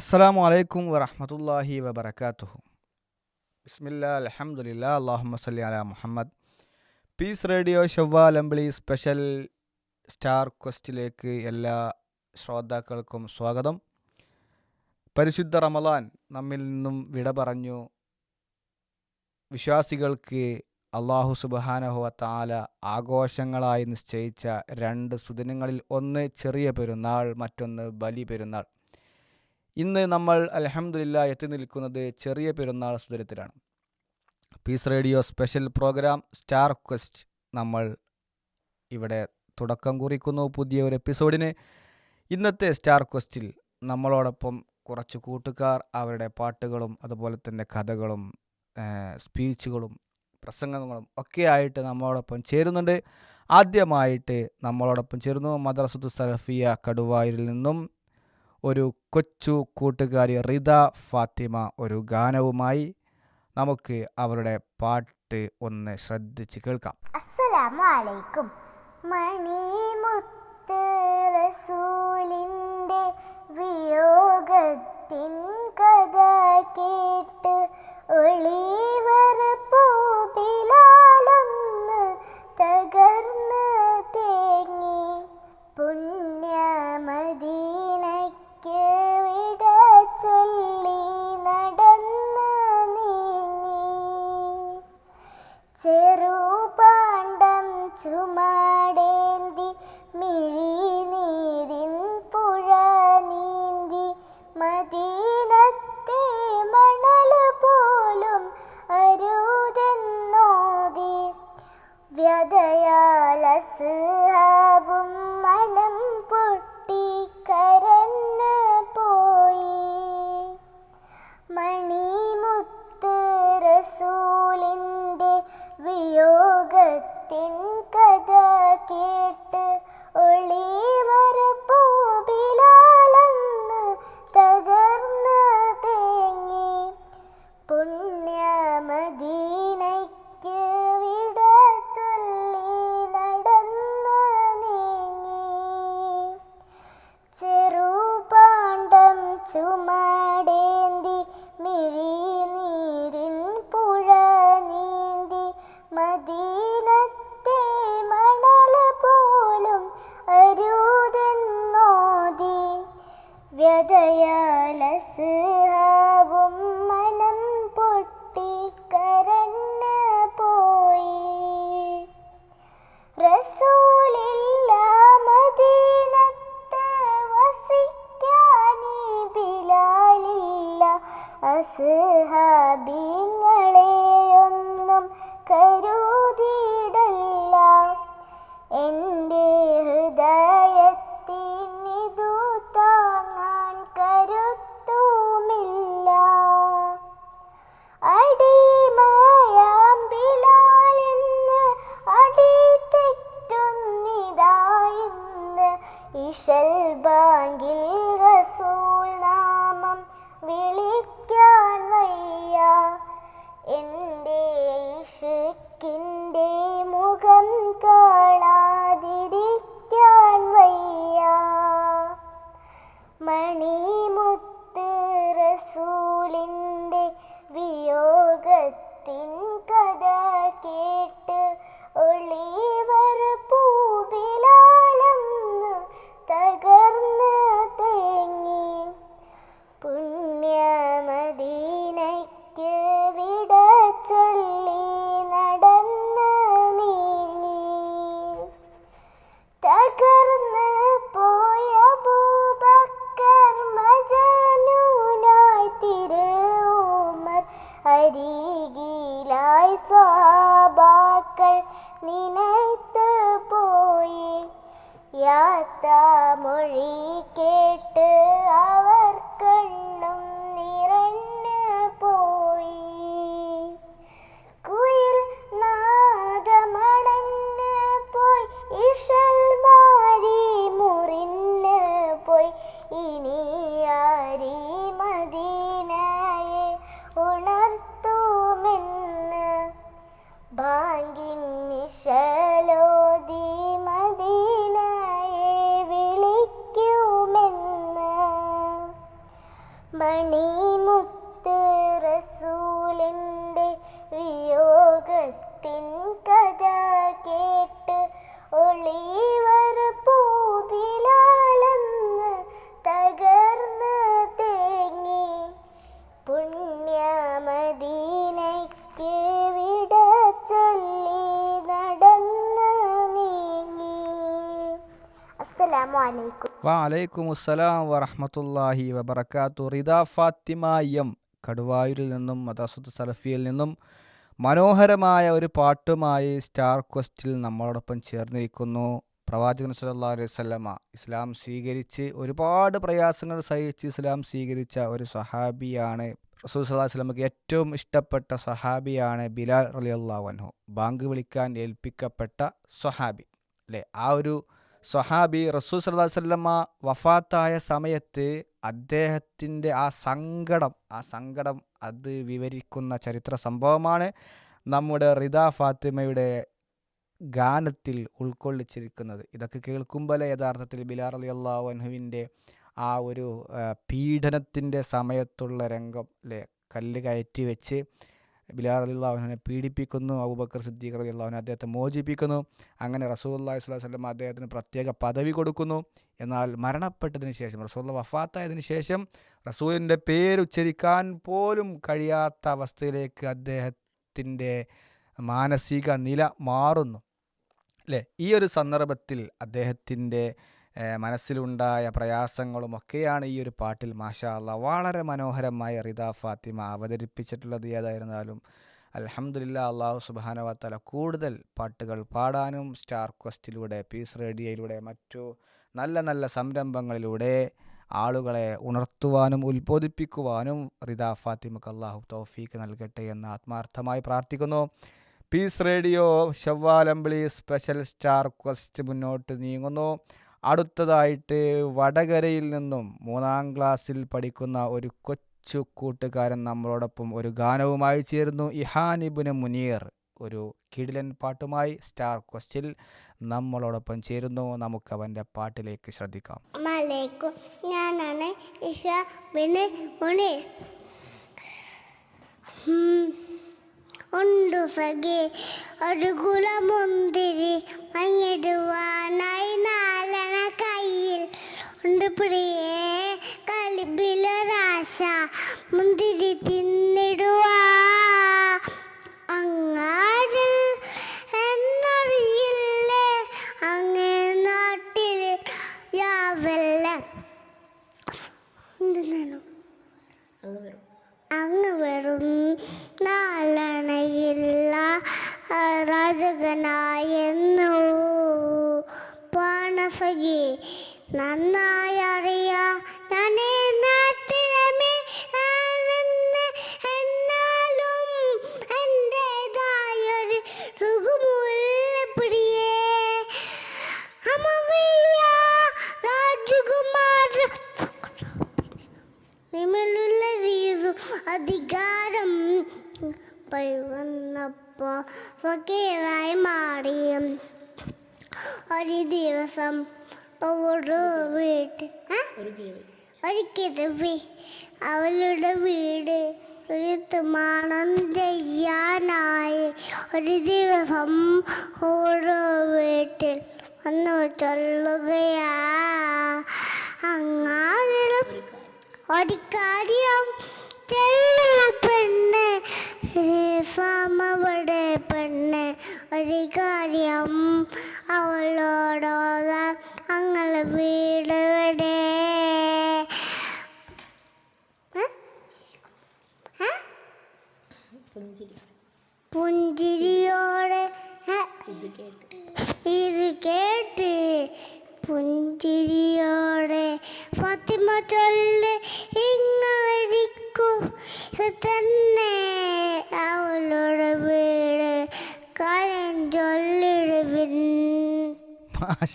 അസ്സലാമു അലൈക്കും വറഹമത്തല്ലാഹി വബർക്കാത്തുഹു ബിസ്മില്ല അലഹമുല്ല അള്ളാഹുമ്മ സല്ലി അല Muhammad. Peace radio Shawwal Ambili special star ക്വസ്റ്റിലേക്ക് എല്ലാ ശ്രോതാക്കൾക്കും സ്വാഗതം. പരിശുദ്ധ റമലാൻ നമ്മിൽ നിന്നും വിട പറഞ്ഞു. വിശ്വാസികൾക്ക് അള്ളാഹു സുബഹാനഹുവ താല ആഘോഷങ്ങളായി നിശ്ചയിച്ച രണ്ട് സുദിനങ്ങളിൽ ഒന്ന് ചെറിയ പെരുന്നാൾ മറ്റൊന്ന് ബലി പെരുന്നാൾ. ഇന്ന് നമ്മൾ അലഹമില്ല എത്തി നിൽക്കുന്നത് Cheriya Perunnal സുതരത്തിലാണ് peace radio special program star quest നമ്മൾ ഇവിടെ തുടക്കം കുറിക്കുന്നു പുതിയ ഒരു എപ്പിസോഡിന് ഇന്നത്തെ സ്റ്റാർ ക്വസ്റ്റിൽ നമ്മളോടൊപ്പം കുറച്ച് കൂട്ടുകാർ അവരുടെ പാട്ടുകളും അതുപോലെ തന്നെ കഥകളും സ്പീച്ചുകളും പ്രസംഗങ്ങളും ഒക്കെ ആയിട്ട് നമ്മളോടൊപ്പം ചേരുന്നുണ്ട്. ആദ്യമായിട്ട് നമ്മളോടൊപ്പം ചേരുന്നു മദ്രസത്തു സലഫിയ കടുവായിൽ നിന്നും ഒരു കൊച്ചു കൂട്ടുകാരി റിത ഫാത്തിമ ഒരു ഗാനവുമായി നമുക്ക് അവരുടെ പാട്ട് ഒന്ന് ശ്രദ്ധിച്ച് കേൾക്കാം. അസ്സലാമു അലൈക്കും മണിമുത്ത് റസൂലിന്റെ വിയോഗത്തിൻ കഥ കേട്ട് ഒളിവർ അലൈക്കും വലൈക്കും അസ്സലാം വറഹമത്തല്ലാഹി വബർക്കാത്തു റിദ ഫാത്തിമ എം കടുവായൂരിൽ നിന്നും മദാസുദ് സലഫിയിൽ നിന്നും മനോഹരമായ ഒരു പാട്ടുമായി സ്റ്റാർ ക്വസ്റ്റിൽ നമ്മളോടൊപ്പം ചേർന്നിരിക്കുന്നു. പ്രവാചകൻ സല്ലല്ലാഹു അലൈഹി വസല്ലമ ഇസ്ലാം സ്വീകരിച്ച് ഒരുപാട് പ്രയാസങ്ങൾ സഹിച്ച് ഇസ്ലാം സ്വീകരിച്ച ഒരു സഹാബിയാണ്. റസൂൽ സല്ലാ വസ്ലമക്ക് ഏറ്റവും ഇഷ്ടപ്പെട്ട സഹാബിയാണ് ബിലാൽ റളിയല്ലാഹു അൻഹു. ബാങ്ക് വിളിക്കാൻ ഏൽപ്പിക്കപ്പെട്ട സഹാബി. അല്ലേ? ആ ഒരു സ്വഹാബി റസൂ അലൈഹി വസല്ലമ വഫാത്തായ സമയത്ത് അദ്ദേഹത്തിന്റെ ആ സങ്കടം ആ സങ്കടം അത് വിവരിക്കുന്ന ചരിത്ര സംഭവമാണ്. നമ്മുടെ റിദ ഫാത്തിമയുടെ ഗാനത്തിൽ ഉൾക്കൊള്ളിച്ചിരിക്കുന്നത്. ഇതൊക്കെ കേൾക്കുമ്പോൾ യഥാർത്ഥത്തിൽ ബിലാർ അലി അള്ളാഹുവിന്റെ ആ ഒരു പീഡനത്തിന്റെ സമയത്തുള്ള രംഗം അല്ലേ? കല്ല് കയറ്റി വെച്ച് ബിലാർ അലി അള്ളാഹുനെ പീഡിപ്പിക്കുന്നു അബൂബക്കർ സിദ്ദീഖ് അലി അള്ളാഹുനെ അദ്ദേഹത്തെ മോചിപ്പിക്കുന്നു. അങ്ങനെ റസൂല്ലാഹി സ്വലാഹു വല്ലം അദ്ദേഹത്തിന് പ്രത്യേക പദവി കൊടുക്കുന്നു. എന്നാൽ മരണപ്പെട്ടതിന് ശേഷം റസൂല്ല വഫാത്തായതിനു ശേഷം റസൂലിന്റെ പേര് ഉച്ചരിക്കാൻ പോലും കഴിയാത്ത അവസ്ഥയിലേക്ക് അദ്ദേഹത്തിന്റെ മാനസിക നില മാറുന്നു. അല്ലേ ഈ ഒരു സന്ദർഭത്തിൽ അദ്ദേഹത്തിന്റെ ഏഹ്, പ്രയാസങ്ങളും ഒക്കെയാണ് ഈ ഒരു പാട്ടിൽ മാഷാ വളരെ മനോഹരമായി റിദ ഫാത്തിമ അവതരിപ്പിച്ചിട്ടുള്ളത് ഏതായിരുന്നാലും അൽഹംദുലില്ല അള്ളാഹു സുബാനവത്തല കൂടുതൽ പാട്ടുകൾ പാടാനും സ്റ്റാർ ക്വസ്റ്റിലൂടെ പീസ് റേഡിയോയിലൂടെ മറ്റു നല്ല നല്ല സംരംഭങ്ങളിലൂടെ ആളുകളെ ഉണർത്തുവാനും ഉത്ബോധിപ്പിക്കുവാനും റിദ ഫാത്തിമക്ക് അള്ളാഹു തൗഫീക്ക് നൽകട്ടെ എന്ന് ആത്മാർത്ഥമായി പ്രാർത്ഥിക്കുന്നു. പീസ് റേഡിയോ ഷവ്വാലമ്പിളി സ്പെഷ്യൽ സ്റ്റാർ ക്വസ്റ്റ് മുന്നോട്ട് നീങ്ങുന്നു. അടുത്തതായിട്ട് വടകരയിൽ നിന്നും മൂന്നാം ക്ലാസ്സിൽ പഠിക്കുന്ന ഒരു കൊച്ചു കൂട്ടുകാരൻ നമ്മളോടൊപ്പം ഒരു ഗാനവുമായി ചേരുന്നു. ഇഹാനിബുന് മുനീർ ഒരു കിടിലൻ പാട്ടുമായി സ്റ്റാർ ക്വസ്റ്റിൽ നമ്മളോടൊപ്പം ചേരുന്നു. നമുക്ക് അവന്റെ പാട്ടിലേക്ക് ശ്രദ്ധിക്കാം. ഞാനാണ് മുനീർ. ഉണ്ടു സഖി. ഒരു കുലമുന്തിരി മഞ്ഞിടുവാനായി നാലണ കയ്യിൽ. ഉണ്ട് പ്രിയേ കലിബിലൊരാശ മുന്തിരി തിന്നിടുവാ. അങ്ങാരിൽ അധികാരം വന്നപ്പോ ഫക്കീറായി മാറി. ഒരു ദിവസം ഒരു വീട്ടിൽ? ഒരു കിഴവി അവളുടെ വീട് ഒരു തുമാണം ചെയ്യാനായി. ഒരു ദിവസം ഓരോ വീട്ടിൽ വന്നു ചൊല്ലുകയാ. അങ്ങാനും ഒരു കാര്യം പെണ്ണ് സമവിടെ പെണ്ണ് ഒരു കാര്യം അവളോടോതാൻ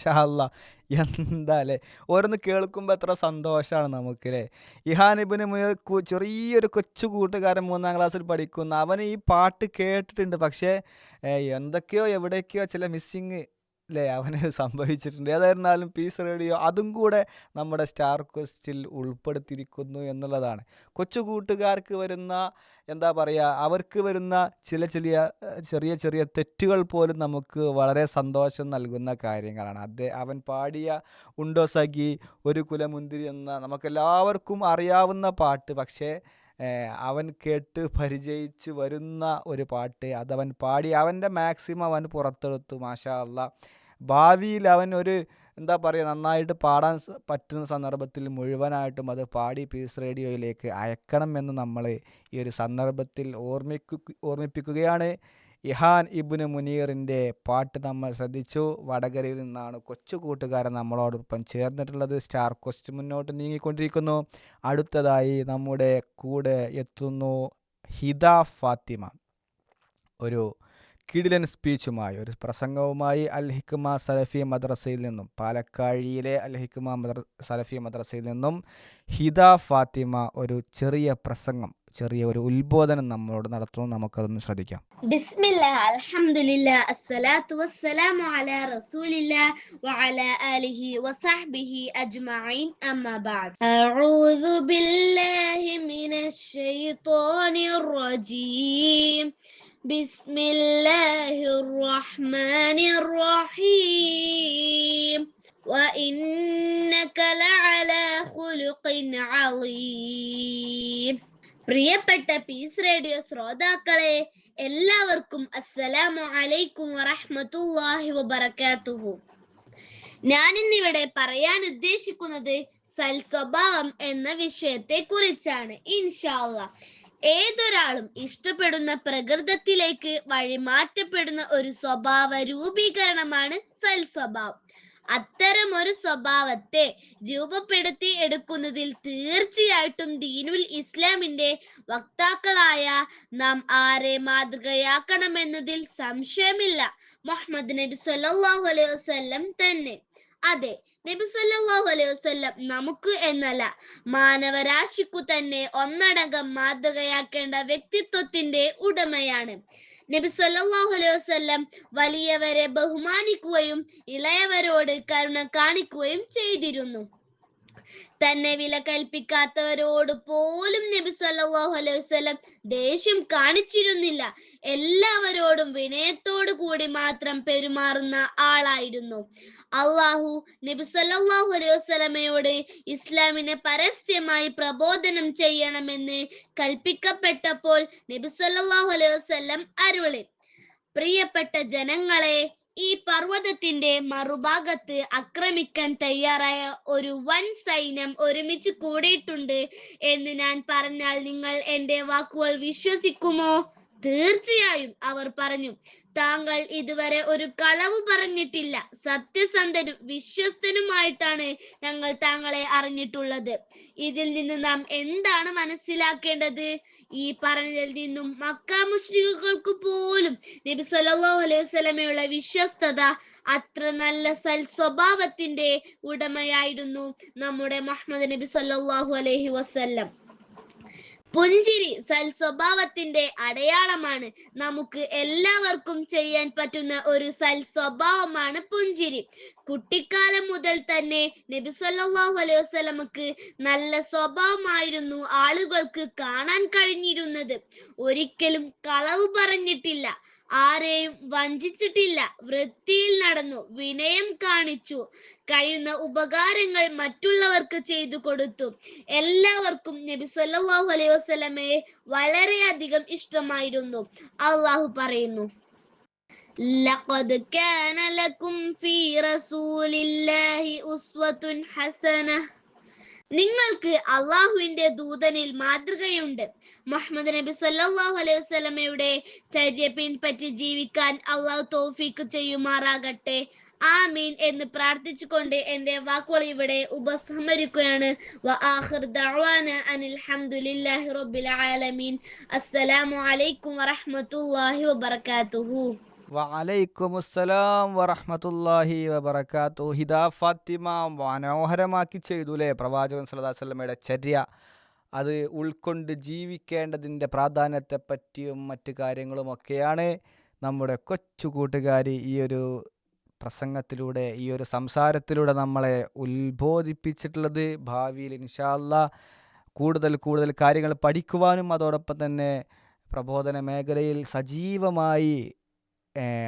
മാഷാ അല്ലാ എന്താ അല്ലേ ഓരോന്ന് കേൾക്കുമ്പോൾ എത്ര സന്തോഷമാണ് നമുക്ക് അല്ലേ ഇഹാനിബിന് ചെറിയൊരു കൊച്ചു കൂട്ടുകാരൻ മൂന്നാം ക്ലാസ്സിൽ പഠിക്കുന്ന. അവൻ ഈ പാട്ട് കേട്ടിട്ടുണ്ട്. പക്ഷേ എന്തൊക്കെയോ എവിടേക്കോ ചില മിസ്സിങ് അല്ലേ അവന് സംഭവിച്ചിട്ടുണ്ട്. ഏതായിരുന്നാലും പീസ് റേഡിയോ അതും കൂടെ നമ്മുടെ സ്റ്റാർ ക്വസ്റ്റിൽ ഉൾപ്പെടുത്തിയിരിക്കുന്നു എന്നുള്ളതാണ്. കൊച്ചു കൂട്ടുകാർക്ക് വരുന്ന എന്താ പറയുക അവർക്ക് വരുന്ന ചില ചെറിയ ചെറിയ ചെറിയ തെറ്റുകൾ പോലും നമുക്ക് വളരെ സന്തോഷം നൽകുന്ന കാര്യങ്ങളാണ്. അദ്ദേഹം അവൻ പാടിയ ഉണ്ടോ സഖി ഒരു കുലമുന്തിരി എന്ന നമുക്കെല്ലാവർക്കും അറിയാവുന്ന പാട്ട്. പക്ഷേ അവൻ കേട്ട് പരിചയിച്ച് വരുന്ന ഒരു പാട്ട് അതവൻ പാടി അവന്റെ മാക്സിമം അവൻ പുറത്തെടുത്തു മാഷാ അല്ലാ ഭാവിയിൽ അവൻ ഒരു എന്താ പറയുക നന്നായിട്ട് പാടാൻ പറ്റുന്ന സന്ദർഭത്തിൽ മുഴുവനായിട്ടും അത് പാടി പീസ് റേഡിയോയിലേക്ക് അയക്കണം എന്ന് നമ്മൾ ഈ ഒരു സന്ദർഭത്തിൽ ഓർമ്മിക്കു ഓർമ്മിപ്പിക്കുകയാണ്. ഇഹാൻ ഇബുന് മുനീറിന്റെ പാട്ട് നമ്മൾ ശ്രദ്ധിച്ചു. വടകരയിൽ നിന്നാണ് കൊച്ചു കൂട്ടുകാരൻ നമ്മളോടൊപ്പം ചേർന്നിട്ടുള്ളത്. സ്റ്റാർ ക്വസ്റ്റ് മുന്നോട്ട് നീങ്ങിക്കൊണ്ടിരിക്കുന്നു. അടുത്തതായി നമ്മുടെ കൂടെ എത്തുന്നു ഹിദ ഫാത്തിമ. ഒരു കിടിലൻ സ്പീച്ചുമായി ഒരു പ്രസംഗവുമായി അൽ ഹിക്മ സലഫി മദ്രസയിൽ നിന്നും പാലക്കാഴിയിലെ അൽ ഹിക്മ മദ്ര സലഫി മദ്രസയിൽ നിന്നും ഹിദ ഫാത്തിമ ഒരു ചെറിയ പ്രസംഗം ചെറിയ ഒരു ഉത്ബോധനം നമ്മളോട് നടത്തുന്നു. നമുക്കതൊന്ന് ശ്രദ്ധിക്കാം. അജ്മഈൻ. الله الحمد لله الصلاة والسلام على رسول الله وعلى آله وصحبه أجمعين أما بعد أعوذ بالله من الشيطان الرجيم بسم الله الرحمن الرحيم وإنك لعلى خلق عظيم പ്രിയപ്പെട്ട പീസ് റേഡിയോ ശ്രോതാക്കളെ എല്ലാവർക്കും അസ്സലാമു അലൈക്കും വറഹ്മത്തുള്ളാഹി വബറകാതുഹു ഞാൻ ഇന്നിവിടെ പറയാൻ ഉദ്ദേശിക്കുന്നത് സൽ സ്വഭാവം എന്ന വിഷയത്തെ കുറിച്ചാണ് ഇൻഷാല്ല ഏതൊരാളും ഇഷ്ടപ്പെടുന്ന പ്രകൃതത്തിലേക്ക് വഴിമാറ്റപ്പെടുന്ന ഒരു സ്വഭാവ രൂപീകരണമാണ് സൽ സ്വഭാവം. അത്തരം ഒരു സ്വഭാവത്തെ രൂപപ്പെടുത്തി എടുക്കുന്നതിൽ തീർച്ചയായിട്ടും ദീനുൽ ഇസ്ലാമിന്റെ വക്താക്കളായ നാം ആരെ മാതൃകയാക്കണമെന്നതിൽ സംശയമില്ല. മുഹമ്മദ് നബി സല്ലല്ലാഹു അലൈഹി വസല്ലം തന്നെ. അതെ നബി സല്ലല്ലാഹു അലൈഹി വസല്ലം നമുക്ക് എന്നല്ല മാനവരാശിക്കു തന്നെ ഒന്നടങ്കം മാതൃകയാക്കേണ്ട വ്യക്തിത്വത്തിന്റെ ഉടമയാണ്. നബി സല്ലല്ലാഹു അലൈഹി വസല്ലം വലിയവരെ ബഹുമാനിക്കുകയും ഇളയവരോട് കരുണ കാണിക്കുകയും ചെയ്തിരുന്നു. തന്നെ വില കൽപ്പിക്കാത്തവരോട് പോലും നബി സല്ലല്ലാഹു അലൈഹി വസല്ലം ദേഷ്യം കാണിച്ചിരുന്നില്ല. എല്ലാവരോടും വിനയത്തോടു കൂടി മാത്രം പെരുമാറുന്ന ആളായിരുന്നു. അള്ളാഹു നബി സല്ലല്ലാഹു അലൈഹി വസല്ലമയോട് ഇസ്ലാമിനെ പരസ്യമായി പ്രബോധനം ചെയ്യണമെന്ന് കൽപ്പിക്കപ്പെട്ടപ്പോൾ നബി സല്ലല്ലാഹു അലൈഹി വസല്ലം അരുളി. പ്രിയപ്പെട്ട ജനങ്ങളെ ഈ പർവതത്തിന്റെ മറുഭാഗത്ത് ആക്രമിക്കാൻ തയ്യാറായ ഒരു വൻ സൈന്യം ഒരുമിച്ച് കൂടിയിട്ടുണ്ട് എന്ന് ഞാൻ പറഞ്ഞാൽ നിങ്ങൾ എന്റെ വാക്കുകൾ വിശ്വസിക്കുമോ? തീർച്ചയായും അവർ പറഞ്ഞു. താങ്കൾ ഇതുവരെ ഒരു കളവ് പറഞ്ഞിട്ടില്ല. സത്യസന്ധനും വിശ്വസ്തനുമായിട്ടാണ് ഞങ്ങൾ താങ്കളെ അറിഞ്ഞിട്ടുള്ളത്. ഇതിൽ നിന്ന് നാം എന്താണ് മനസ്സിലാക്കേണ്ടത്? ഈ പറഞ്ഞതിൽ നിന്നും മക്ക മുഷ്രിഖുകൾക്ക് പോലും നബി സല്ലല്ലാഹു അലൈഹി വസല്ലമയുള്ള വിശ്വസ്തത അത്ര നല്ല സൽ സ്വഭാവത്തിന്റെ ഉടമയായിരുന്നു നമ്മുടെ മുഹമ്മദ് നബി സല്ലല്ലാഹു അലൈഹി വസല്ലം. പുഞ്ചിരി സൽ സ്വഭാവത്തിന്റെ അടയാളമാണ്. നമുക്ക് എല്ലാവർക്കും ചെയ്യാൻ പറ്റുന്ന ഒരു സൽ സ്വഭാവമാണ് പുഞ്ചിരി. കുട്ടിക്കാലം മുതൽ തന്നെ നബി സല്ലല്ലാഹു അലൈഹി വസല്ലമക്ക് നല്ല സ്വഭാവമായിരുന്നു ആളുകൾക്ക് കാണാൻ കഴിഞ്ഞിരുന്നത്. ഒരിക്കലും കളവ് പറഞ്ഞിട്ടില്ല. ആരെയും വഞ്ചിച്ചിട്ടില്ല വൃത്തിയിൽ നടന്നു വിനയം കാണിച്ചു കഴിയുന്ന ഉപകാരങ്ങൾ മറ്റുള്ളവർക്ക് ചെയ്തു കൊടുത്തു എല്ലാവർക്കും നബി സല്ലല്ലാഹു അലൈഹി വസല്ലമയെ വളരെയധികം ഇഷ്ടമായിരുന്നു അള്ളാഹു പറയുന്നു لقد كان لكم في رسول الله أسوة حسنة നിങ്ങൾക്ക് അള്ളാഹുവിന്റെ ദൂതനിൽ മാതൃകയുണ്ട്. മുഹമ്മദ് നബി സല്ലാഹു അലൈഹി വസ്ലമയുടെ ചര്യ പിൻപറ്റി ജീവിക്കാൻ അള്ളാഹു തോഫിക്ക് ചെയ്യുമാറാകട്ടെ. ആമീൻ എന്ന് പ്രാർത്ഥിച്ചുകൊണ്ട് എന്റെ വാക്കുകൾ ഇവിടെ ഉപസംഹരിക്കുകയാണ്. വ ആഖിർ ദഅവാന അനിൽ ഹംദുലില്ലാഹി റബ്ബിൽ ആലമീൻ. അസ്സലാമു അലൈക്കും വറഹ്മത്തുള്ളാഹി വബറകാതുഹു. വലൈക്കുമുസ്സലാം വറഹമത്തല്ലാഹി വബർക്കാത്തു ഹിദ ഫാത്തിമ മനോഹരമാക്കി ചെയ്തു അല്ലേ പ്രവാചകൻ വസല്ലമയുടെ ചര്യ. അത് ഉൾക്കൊണ്ട് ജീവിക്കേണ്ടതിന്റെ പ്രാധാന്യത്തെപ്പറ്റിയും മറ്റു കാര്യങ്ങളുമൊക്കെയാണ് നമ്മുടെ കൊച്ചു കൂട്ടുകാരി ഈ ഒരു പ്രസംഗത്തിലൂടെ ഈ ഒരു സംസാരത്തിലൂടെ നമ്മളെ ഉത്ബോധിപ്പിച്ചിട്ടുള്ളത്. ഭാവിയിൽ ഇൻഷാല്ല കൂടുതൽ കൂടുതൽ കാര്യങ്ങൾ പഠിക്കുവാനും അതോടൊപ്പം തന്നെ പ്രബോധന മേഖലയിൽ സജീവമായി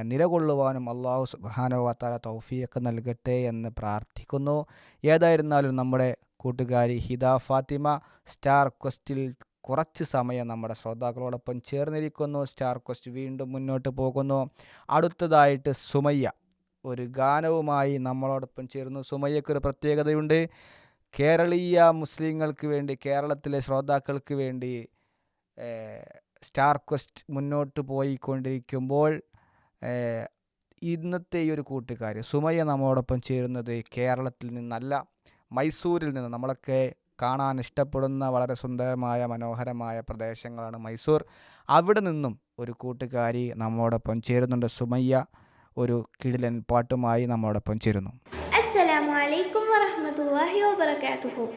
നിലകൊള്ളുവാനും അള്ളാഹു സുബ്ഹാനഹു തൗഫിയൊക്കെ നൽകട്ടെ എന്ന് പ്രാർത്ഥിക്കുന്നു. ഏതായിരുന്നാലും നമ്മുടെ കൂട്ടുകാരി ഹിദ ഫാത്തിമ സ്റ്റാർ ക്വസ്റ്റിൽ കുറച്ച് സമയം നമ്മുടെ ശ്രോതാക്കളോടൊപ്പം ചേർന്നിരിക്കുന്നു. സ്റ്റാർ ക്വസ്റ്റ് വീണ്ടും മുന്നോട്ട് പോകുന്നു. അടുത്തതായിട്ട് സുമയ്യ. ഒരു ഗാനവുമായി നമ്മളോടൊപ്പം ചേരുന്നു. സുമയ്യക്കൊരു പ്രത്യേകതയുണ്ട്. കേരളീയ മുസ്ലിങ്ങൾക്ക് വേണ്ടി കേരളത്തിലെ ശ്രോതാക്കൾക്ക് വേണ്ടി സ്റ്റാർ ക്വസ്റ്റ് മുന്നോട്ട് പോയിക്കൊണ്ടിരിക്കുമ്പോൾ ഇന്നത്തെ ഈ ഒരു കൂട്ടുകാർ സുമയ്യ നമ്മോടൊപ്പം ചേരുന്നത് കേരളത്തിൽ നിന്നല്ല മൈസൂരിൽ നിന്ന്. നമ്മളൊക്കെ കാണാൻ ഇഷ്ടപ്പെടുന്ന വളരെ സുന്ദരമായ മനോഹരമായ പ്രദേശങ്ങളാണ് മൈസൂർ. അവിടെ നിന്നും ഒരു കൂട്ടുകാരി നമ്മോടൊപ്പം ചേരുന്നുണ്ട്. സുമയ്യ ഒരു കിടിലൻ പാട്ടുമായി നമ്മോടൊപ്പം ചേരുന്നു. അസ്സലാമു അലൈക്കും വറഹ്മത്തുള്ളാഹി വബറകാതുഹു.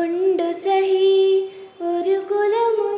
ഉണ്ടു സഹി ഒരു കുലമുന്തിരി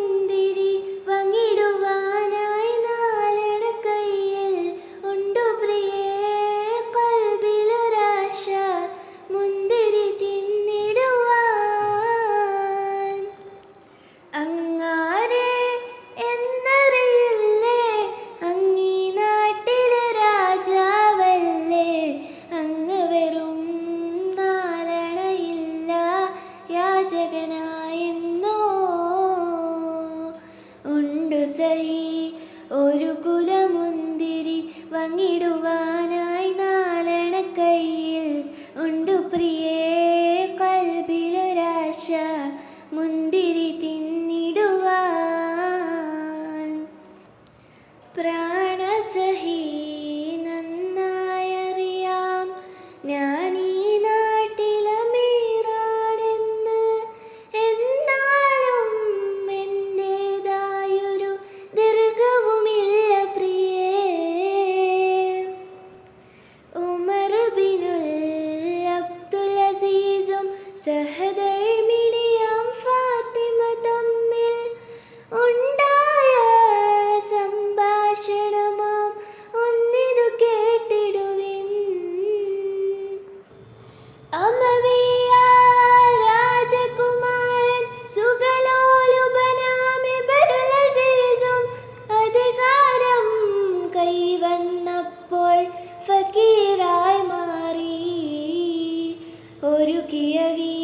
ഒരു കിഴവി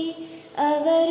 അവരുടെ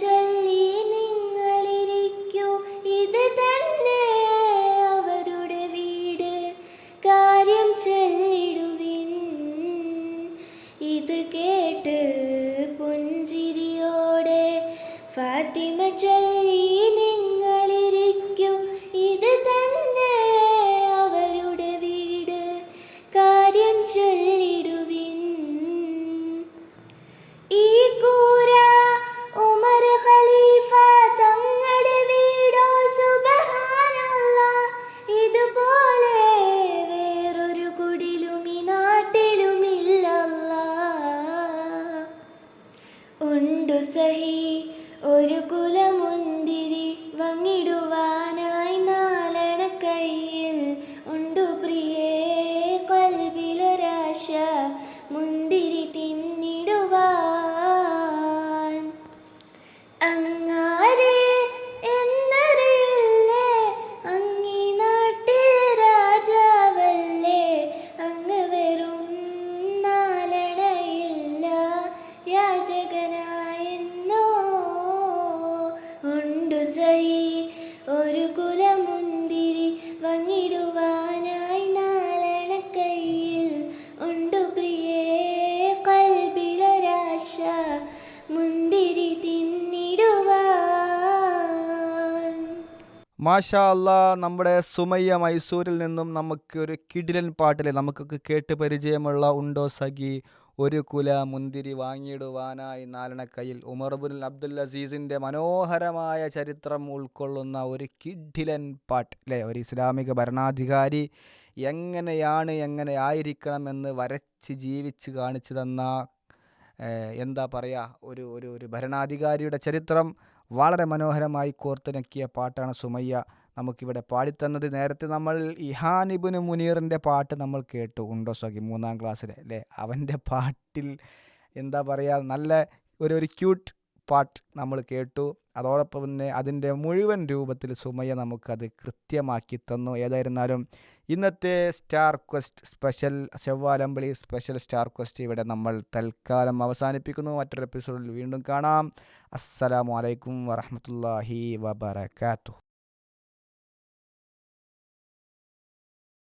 ചൊല്ലി സഹി ഒരു മാഷാ അല്ലാ നമ്മുടെ സുമയ്യ മൈസൂരിൽ നിന്നും നമുക്ക് ഒരു കിടിലൻ പാട്ടിലെ നമുക്കൊക്കെ കേട്ട് പരിചയമുള്ള ഉണ്ടോ സഖി? ഒരു കുല മുന്തിരി വാങ്ങിയിടുവാനായി നാലണക്കയിൽ ഉമർബുൽ അബ്ദുൽ അസീസിന്റെ മനോഹരമായ ചരിത്രം ഉൾക്കൊള്ളുന്ന ഒരു കിഡിലൻ പാട്ട് അല്ലേ? ഒരു ഇസ്ലാമിക ഭരണാധികാരി എങ്ങനെയാണ് എങ്ങനെ ആയിരിക്കണം എന്ന് വരച്ച് ജീവിച്ച് കാണിച്ചു തന്ന എന്താ പറയുക ഒരു ഒരു ഒരു ഭരണാധികാരിയുടെ ചരിത്രം വളരെ മനോഹരമായി കോർത്തിണക്കിയ പാട്ടാണ് സുമയ്യ നമുക്കിവിടെ പാടിത്തന്നത്. നേരത്തെ നമ്മൾ ഇഹാനിബിന് മുനീറിന്റെ പാട്ട് നമ്മൾ കേട്ടു. ഉണ്ടോ സഖി? മൂന്നാം ക്ലാസ്സിലെ അല്ലേ? അവന്റെ പാട്ടിൽ എന്താ പറയുക നല്ല ഒരു ഒരു ക്യൂട്ട് പാട്ട് നമ്മൾ കേട്ടു. അതോടൊപ്പം തന്നെ അതിന്റെ മുഴുവൻ രൂപത്തിൽ സുമയ നമുക്കത് കൃത്യമാക്കി തന്നു. ഏതായിരുന്നാലും ഇന്നത്തെ സ്റ്റാർ ക്വസ്റ്റ് സ്പെഷ്യൽ ചെവ്വാലമ്പളി സ്പെഷ്യൽ സ്റ്റാർ ക്വസ്റ്റ് ഇവിടെ നമ്മൾ തൽക്കാലം അവസാനിപ്പിക്കുന്നു. മറ്റൊരു എപ്പിസോഡിൽ വീണ്ടും കാണാം. അസ്സലാമു അലൈക്കും വറഹമത്തല്ലാഹി വബർക്കാത്തു